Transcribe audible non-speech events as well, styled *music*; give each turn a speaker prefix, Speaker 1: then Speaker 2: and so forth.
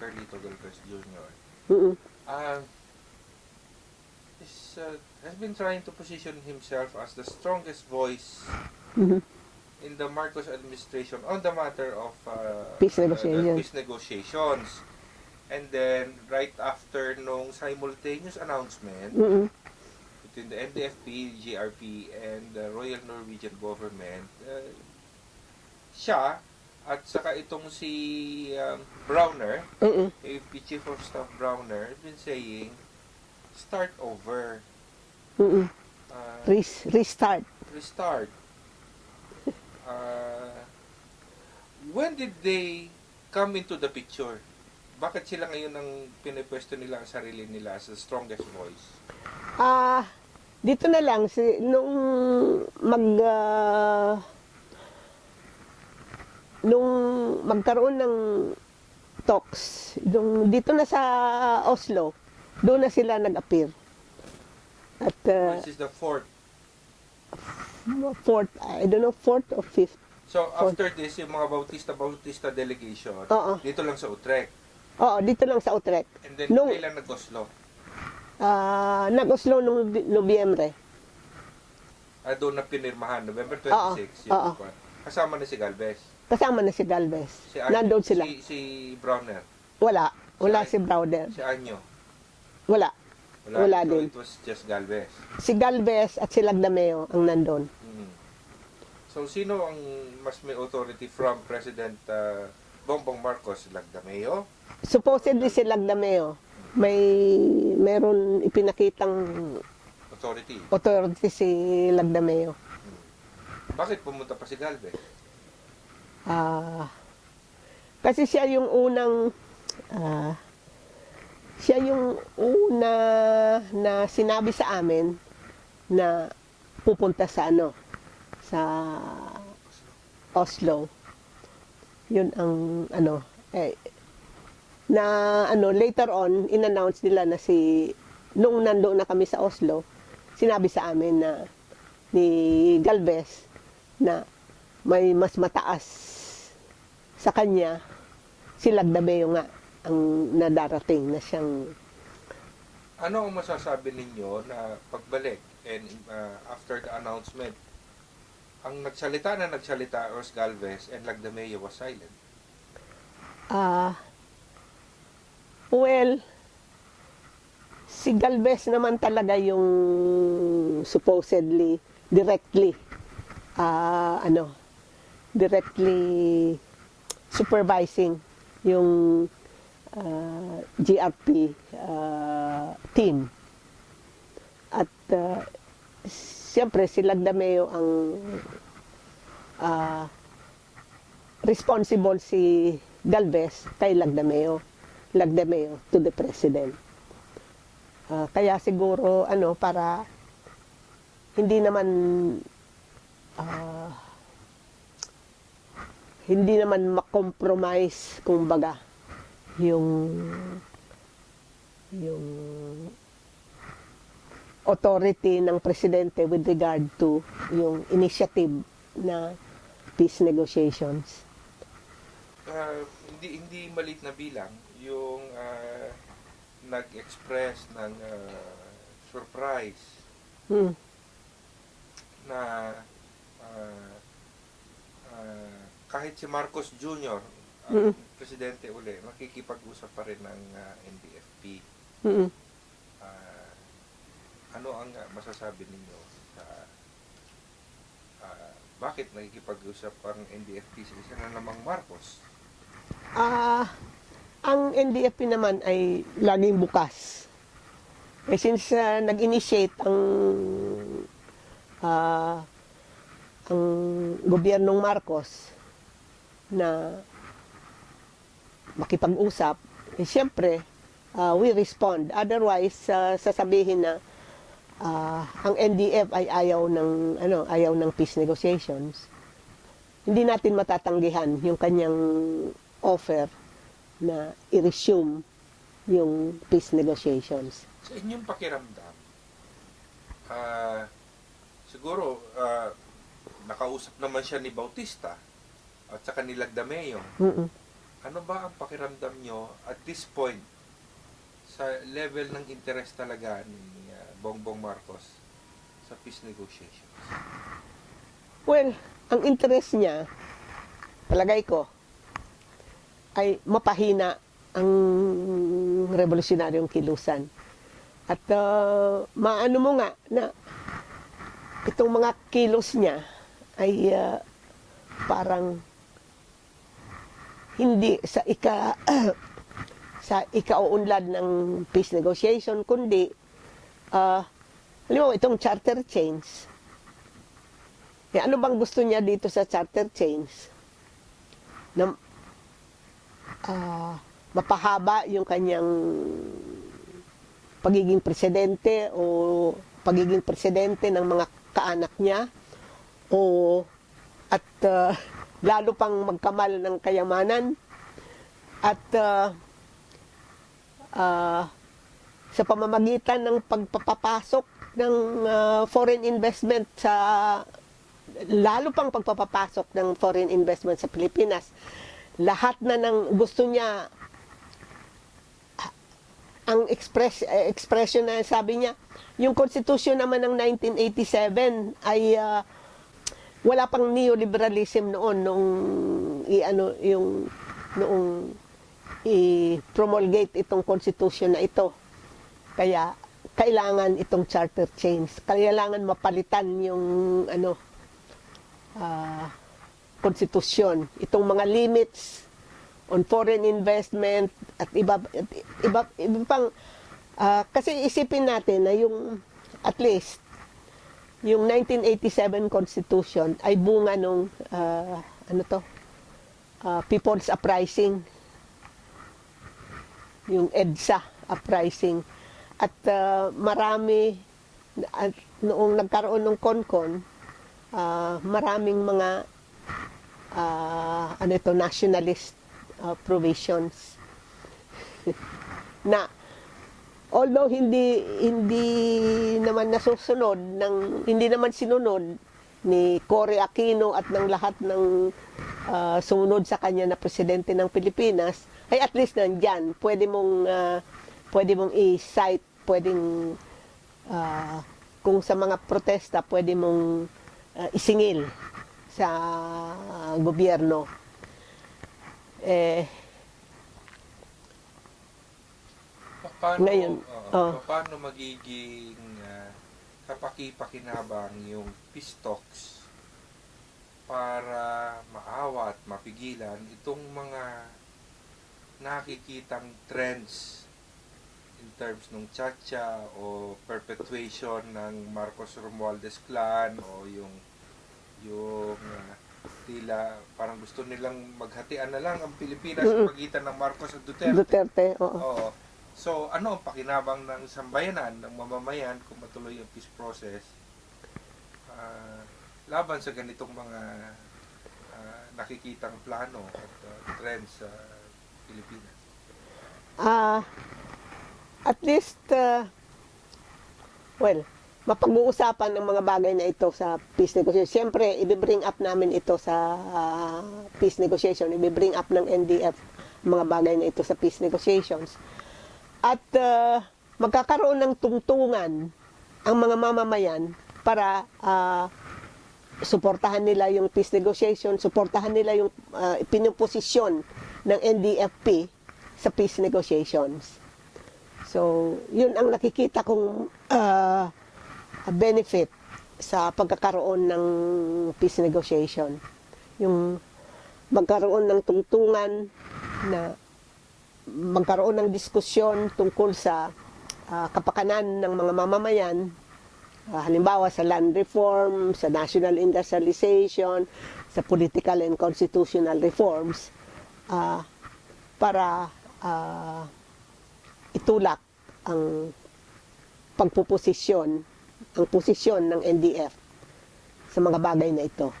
Speaker 1: Carlito Galvez Jr.
Speaker 2: Mm-mm.
Speaker 1: um, is, uh, has been trying to position himself as the strongest voice
Speaker 2: Mhm.
Speaker 1: in the Marcos administration on the matter of uh,
Speaker 2: Peace
Speaker 1: uh, the
Speaker 2: negotiations.
Speaker 1: peace negotiations. And then, right after nung simultaneous announcement
Speaker 2: Mm-mm.
Speaker 1: between the NDFP, GRP, and the Royal Norwegian Government, uh, siya at saka itong si um, Browner,
Speaker 2: Mm-mm.
Speaker 1: AFP Chief of Staff Browner, has been saying, start over.
Speaker 2: Mm-mm.
Speaker 1: Uh,
Speaker 2: Res- restart.
Speaker 1: restart. Uh, when did they come into the picture? Bakit sila ngayon ang pinipwesto nila ang sarili nila as the strongest voice?
Speaker 2: Ah, dito na lang si nung mag ah, nung magkaroon ng talks nung dito na sa Oslo, doon na sila nag-appear. At ah,
Speaker 1: This is the fourth.
Speaker 2: fourth, I don't know, fourth or fifth.
Speaker 1: So, after this, yung mga Bautista-Bautista delegation,
Speaker 2: Oo.
Speaker 1: dito lang sa Utrecht.
Speaker 2: Oo, dito lang sa Utrecht.
Speaker 1: And then,
Speaker 2: Nung-
Speaker 1: kailan nag-Oslo?
Speaker 2: Ah, nag-Oslo nung Nobyembre.
Speaker 1: Ah, doon na pinirmahan, November
Speaker 2: Oo,
Speaker 1: 26. yung
Speaker 2: oo.
Speaker 1: kwan. Kasama na si Galvez.
Speaker 2: Kasama na si Galvez.
Speaker 1: Si Anyo-
Speaker 2: Nandun sila.
Speaker 1: Si, si Browner.
Speaker 2: Wala. Wala
Speaker 1: Si-
Speaker 2: si Browder.
Speaker 1: Si Anyo.
Speaker 2: Wala. Wala
Speaker 1: so
Speaker 2: din.
Speaker 1: it was just Galvez.
Speaker 2: Si Galvez at si Lagdameo ang nandun.
Speaker 1: Mhm. So, sino ang mas may authority from President uh, Bongbong Marcos Lagdameo?
Speaker 2: Supposedly si Lagdameo may meron ipinakitang
Speaker 1: Authority.
Speaker 2: authority si Lagdameo.
Speaker 1: Bakit pumunta pa si Galvez?
Speaker 2: Ah, kasi siya yung unang ah, siya yung una na sinabi sa amin na pupunta sa ano sa Oslo. Yun ang ano eh, na ano later on inannounce nila na si nung nandoon na kami sa Oslo sinabi sa amin na ni Galvez na may mas mataas sa kanya si Lagdabeo nga ang nadarating na siyang
Speaker 1: Ano ang masasabi ninyo na pagbalik and uh, after the announcement, ang nagsalita na nagsalita was Galvez and Lagdameo was silent?
Speaker 2: ah well si Galvez naman talaga yung supposedly directly ah ano directly supervising yung ah, GRP ah, team. At ah, siyempre si Lagdameo ang ah, responsible si Galvez kay Lagdameo Lagdameo to the president. Ah, kaya siguro ano para hindi naman ah, hindi naman makompromise kumbaga yung yung authority ng presidente with regard to yung initiative na peace negotiations.
Speaker 1: Uh, hindi hindi malit na bilang yung uh, nag-express ng uh, surprise
Speaker 2: Hmm.
Speaker 1: na uh, uh, kahit si Marcos Jr. ang
Speaker 2: Mm.
Speaker 1: presidente uli, makikipag-usap pa rin ng uh, NDFP.
Speaker 2: Mm-mm.
Speaker 1: Ah, ano ang uh, masasabi ninyo sa ah, bakit nakikipag-usap ang NDFP sa isa na namang Marcos?
Speaker 2: Ah, ang NDFP naman ay laging bukas. Eh, since ah, nag-initiate ang ah, ang gobyernong Marcos na makipag-usap, eh, siyempre, ah, we respond. Otherwise, ah, sasabihin na ah, ang NDF ay ayaw ng ano, ayaw ng peace negotiations. Hindi natin matatanggihan yung kanyang offer na i-resume yung peace negotiations.
Speaker 1: Sa inyong pakiramdam, ah, siguro ah, nakausap naman siya ni Bautista at saka ni Lagdameo.
Speaker 2: Mm-mm.
Speaker 1: ano ba ang pakiramdam nyo at this point sa level ng interest talaga ni uh, Bongbong Marcos sa peace negotiations?
Speaker 2: Well, ang interest niya, palagay ko, ay mapahina ang revolusyonaryong kilusan. At ah, maano mo nga na itong mga kilos niya ay ah, parang hindi sa ika *clears throat* sa ikauunlad ng peace negotiation kundi ah halimbawa itong charter change eh, ano bang gusto niya dito sa charter change? Na ah, mapahaba yung kanyang pagiging presidente o pagiging presidente ng mga kaanak niya o at ah, lalo pang magkamal ng kayamanan. At ah, ah, sa pamamagitan ng pagpapapasok ng ah, foreign investment sa lalo pang pagpapapasok ng foreign investment sa Pilipinas, lahat na ng gusto niya, ang express, eh, expression na sabi niya, yung constitution naman ng 1987 ay ah, wala pang neoliberalism noon nung i ano yung noong i-promulgate itong constitution na ito. Kaya kailangan itong charter change. Kailangan mapalitan yung ano ah, konstitusyon. Itong mga limits on foreign investment at iba at iba, iba pang ah, kasi isipin natin na yung at least yung 1987 Constitution ay bunga nung ah, ano to? Ah, People's Uprising. Yung EDSA uprising. At ah, marami at noong nagkaroon ng CONCON ah, maraming mga ah, ano ito nationalist ah, provisions *laughs* na although hindi hindi naman nasusunod ng hindi naman sinunod ni Cory Aquino at ng lahat ng ah, sumunod sa kanya na presidente ng Pilipinas ay at least nandyan. Pwede mong ah, pwede mong i-cite pwedeng ah, kung sa mga protesta pwede mong ah, isingil sa gobyerno. Eh
Speaker 1: Pa- Paano,
Speaker 2: Ngayon,
Speaker 1: oo,
Speaker 2: oh.
Speaker 1: pa- paano magiging uh, kapaki-pakinabang yung talks para maawa at mapigilan itong mga nakikitang trends in terms ng chacha o perpetuation ng Marcos Romualdez clan o yung yung uh, tila parang gusto nilang maghatian na lang ang Pilipinas sa pagitan ng Marcos at Duterte.
Speaker 2: Duterte oo
Speaker 1: Oo. So, ano ang pakinabang ng sambayanan, ng mamamayan kung matuloy ang peace process ah, laban sa ganitong mga ah, nakikitang plano at ah, trends sa Pilipinas?
Speaker 2: Ah, at least, uh, well, mapag-uusapan ng mga bagay na ito sa peace negotiation. Siyempre, i-bring up namin ito sa ah, peace negotiation. I-bring up ng NDF mga bagay na ito sa peace negotiations. At ah, magkakaroon ng tungtungan ang mga mamamayan para ah, suportahan nila yung peace negotiation, suportahan nila yung uh, pinuposisyon ng NDFP sa peace negotiations. So, yun ang nakikita kong ah, benefit sa pagkakaroon ng peace negotiation. Yung magkaroon ng tungtungan na magkaroon ng diskusyon tungkol sa ah, kapakanan ng mga mamamayan Ah, halimbawa sa land reform, sa national industrialization, sa political and constitutional reforms ah, para ah, itulak ang pagpuposisyon, ang posisyon ng NDF sa mga bagay na ito.